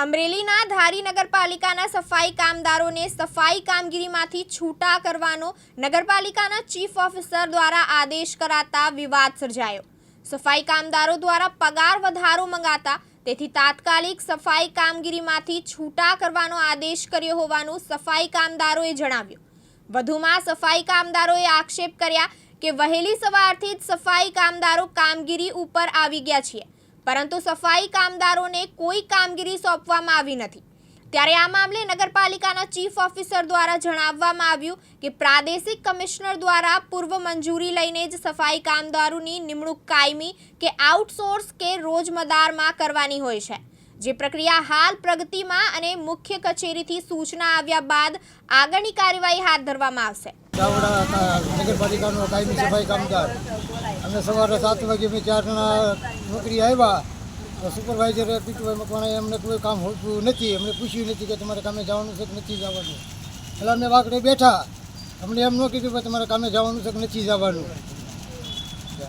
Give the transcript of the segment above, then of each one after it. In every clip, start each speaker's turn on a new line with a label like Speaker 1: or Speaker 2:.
Speaker 1: અમરેલીના ધારી નગરપાલિકાના સફાઈ કામદારોને સફાઈ કામગીરીમાંથી છૂટા કરવાનો નગરપાલિકાના ચીફ ઓફિસર દ્વારા આદેશ કરાતા વિવાદ સર્જાયો. સફાઈ કામદારો દ્વારા પગાર વધારો મંગાતા તેથી તાત્કાલિક સફાઈ કામગીરીમાંથી છૂટા કરવાનો આદેશ કર્યો હોવાનું સફાઈ કામદારોએ જણાવ્યું. વધુમાં સફાઈ કામદારોએ આક્ષેપ કર્યા કે વહેલી સવારથી જ સફાઈ કામદારો કામગીરી ઉપર આવી ગયા છીએ. પરંતુ સફાઈ કામદારોને કોઈ કામગીરી સોંપવામાં આવી નથી. ત્યારે આ મામલે નગરપાલિકાના ચીફ ઓફિસર દ્વારા જણાવવામાં આવ્યું કે પ્રાદેશિક કમિશનર દ્વારા પૂર્વ મંજૂરી લઈને જ સફાઈ કામદારોની નિમણૂક કાયમી કે આઉટસોર્સ કે રોજમદારમાં કરવાની હોય છે. જે પ્રક્રિયા હાલ પ્રગતિમાં અને મુખ્ય કચેરીથી સૂચના આવ્યા બાદ આગળની કાર્યવાહી હાથ ધરવામાં આવશે.
Speaker 2: અમે સવારે સાત વાગે અમે ચાર જણા નોકરી આવ્યા. સુપરવાઇઝરે પીટુભાઈ મકવાણાએ અમને કોઈ કામ હોતું નથી. અમને પૂછ્યું નથી કે તમારે કામે જવાનું છે કે નથી જવાનું. એટલે અમે વાકડે બેઠા. અમને એમ ન કીધું કે તમારે કામે જવાનું છે કે નથી જવાનું.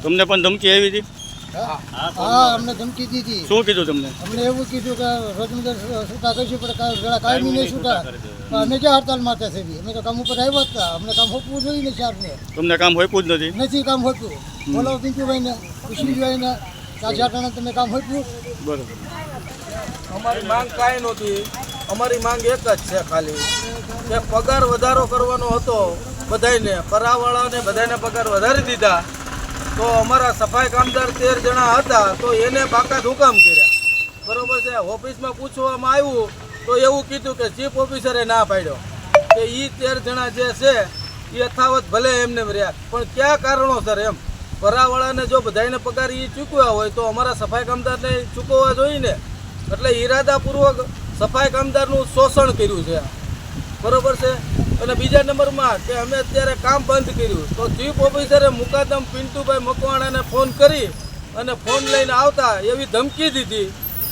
Speaker 3: તમને પણ ધમકી આવી હતી?
Speaker 2: હા અમને ધમકી દીધી.
Speaker 3: શું કીધું તમને?
Speaker 2: અમને એવું કીધું કે રોજમદાર છૂટા કરશું પણ કાંઈ કાયમી નહીં છૂટા અમે ક્યાં હડતાલ માટે છે બી? અમે તો કામ ઉપર આવ્યા હતા અમને કામ હોપવું જોઈએ ને
Speaker 3: તમને કામ હોઈપું જ નથી?
Speaker 2: નથી કામ હોતું. બોલો પિંકુભાઈને ને કાજાટાને તમે કામ હોતું
Speaker 3: બરોબર.
Speaker 4: અમારી માંગ કાંઈ નહોતી. અમારી માંગ એક જ છે ખાલી કે પગાર વધારો કરવાનો હતો બધાયને પરાવાળાને બધાને પગાર વધારી દીધા. તો અમારા સફાઈ કામદાર તેર જણા હતા, તો એને બાકાત હુકમ કર્યા. બરોબર છે, ઓફિસમાં પૂછવામાં આવ્યું, તો એવું કીધું કે ચીફ ઓફિસરે ના પાડ્યો. કે એ તેર જણા જે છે એ યથાવત ભલે એમને રહ્યા પણ કયા કારણોસર એમ? ભરાવાળાને જો બધાને પગાર એ ચૂકવ્યા હોય, તો અમારા સફાઈ કામદારને ચૂકવવા જોઈએ એટલે ઈરાદાપૂર્વક સફાઈ કામદારનું શોષણ કર્યું છે. બરોબર છે? અને બીજા નંબરમાં કે અમે અત્યારે કામ બંધ કર્યું. તો ચીફ ઓફિસરે મુકાદમ પિન્ટુભાઈ મકવાણાને ફોન કરી અને ફોન લઈને આવતા એવી ધમકી દીધી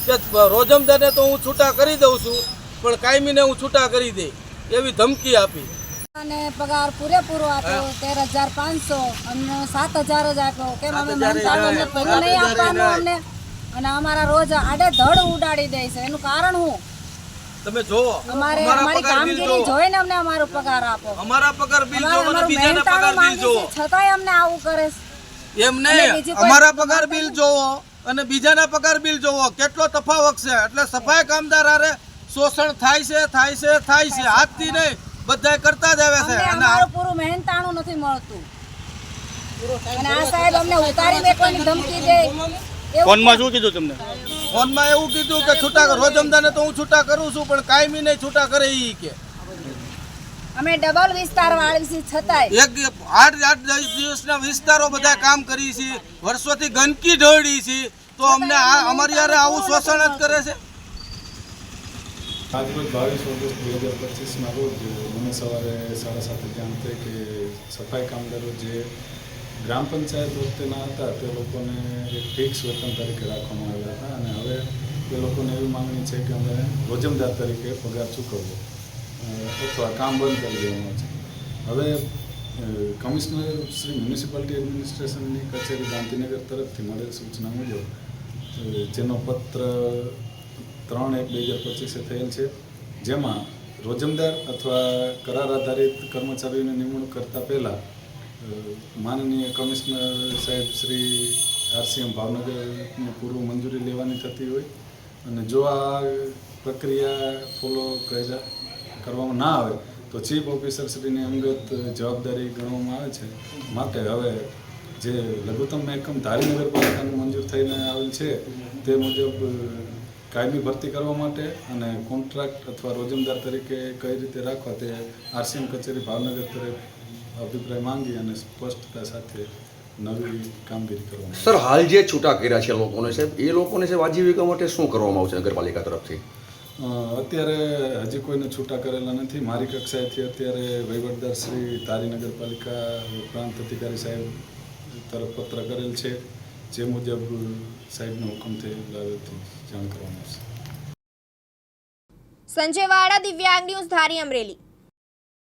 Speaker 4: કે રોજમદારને તો હું છૂટા કરી દઉં છું પણ કાયમીને હું છૂટા કરી દઈ એવી ધમકી આપી.
Speaker 5: અને પગાર પૂરેપૂરો આપ્યો તેર હજાર પાંચસો અમને સાત હજાર જ આપ્યો. કેમ અમે અમને ભેગું નહીં આપવાનું અમને. અને અમારા રોજ આડે ધડ ઉડાડી દે છે. એનું કારણ શું?
Speaker 4: તમે જોવો
Speaker 5: અમારે
Speaker 4: અમારા
Speaker 5: કામગીરી જોઈને અમારો પગાર આપો.
Speaker 4: અમારા પગાર બિલ જો અને બીજાના પગાર બિલ
Speaker 5: જો. છતાંય અમને આવું કરે છે.
Speaker 4: એમ નહીં અમારા પગાર બિલ જોવો અને બીજાના પગાર બિલ જોવો કેટલો તફાવત છે. એટલે સફાઈ કામદાર આરે શોષણ થાય છે થાય છે થાય છે. હાથથી નહીં બધા કરતા જ આવે છે. અને
Speaker 5: અમારું પૂરું મહેનતાણું નથી મળતું. અને આ સાહેબ અમને ઉતારી મેકવાની ધમકી દે. એવું
Speaker 3: ફોનમાં શું કીધું તમને?
Speaker 4: ફોનમાં એવું કીધું કે છૂટા રોજમદાને તો હું છૂટા કરું છું પણ કાયમી નહીં છૂટા કરે એ કે.
Speaker 5: અમે ડબલ વિસ્તાર વાળી છીએ છતાંય.
Speaker 4: એક આઠ આઠ દિવસના વિસ્તારો બધા કામ કરી છે. વર્ષોથી ગંદકી ઢળી છે. તો અમને આ અમારી યારે આવું શોષણ જ કરે છે.
Speaker 6: આજરોજ બાવીસ ઓગસ્ટ બે હજાર પચીસના રોજ મને સવારે સાડા સાતે જાણ થઈ કે સફાઈ કામદારો જે ગ્રામ પંચાયત વખતેના હતા તે લોકોને એક ફિક્સ વેતન તરીકે રાખવામાં આવ્યા હતા. અને હવે તે લોકોને એવી માંગણી છે કે અમે રોજમદાર તરીકે પગાર ચૂકવવો. અથવા કામ બંધ કરી દેવાનું છે. હવે કમિશનર શ્રી મ્યુનિસિપાલિટી એડમિનિસ્ટ્રેશનની કચેરી ગાંધીનગર તરફથી મળેલ સૂચના મુજબ જેનો પત્ર ત્રણ એક બે હજાર પચીસે થયેલ છે, જેમાં રોજમદાર અથવા કરાર આધારિત કર્મચારીઓની નિમણૂક કરતા પહેલાં માનનીય કમિશનર સાહેબ શ્રી આરસીએમ ભાવનગરની પૂર્વ મંજૂરી લેવાની થતી હોય, અને જો આ પ્રક્રિયા ફોલો કર્યા કરવામાં ના આવે, તો ચીફ ઓફિસર શ્રીની અંગત જવાબદારી ગણવામાં આવે છે. માટે હવે જે લઘુત્તમ મહેકમ ધારી નગરપાલિકાનું મંજૂર થઈને આવેલ છે, તે મુજબ કાયમી ભરતી કરવા માટે અને કોન્ટ્રાક્ટ અથવા રોજમદાર તરીકે કઈ રીતે રાખવા તે આરસીએમ કચેરી ભાવનગર તરફ અભિપ્રાય માંગી અને સ્પષ્ટતા સાથે નવી કામગીરી કરવામાં
Speaker 7: સર, હાલ જે છૂટા કર્યા છે લોકોને સાહેબ, એ લોકોને સાહેબ, આજીવિકા માટે શું કરવામાં આવશે નગરપાલિકા તરફથી?
Speaker 6: અત્યારે હજી કોઈને છૂટા કરેલા નથી. મારી કક્ષાએથી અત્યારે વહીવટદાર શ્રી તારી નગરપાલિકા પ્રાંત અધિકારી સાહેબ તરફ પત્ર કરેલ છે. જે મુજબ સાહેબનો હુકમ થયેલા જાણ કરવામાં આવશે
Speaker 1: સંજય વાડા દિવ્યાંગ ન્યૂઝ ધારી અમરેલી.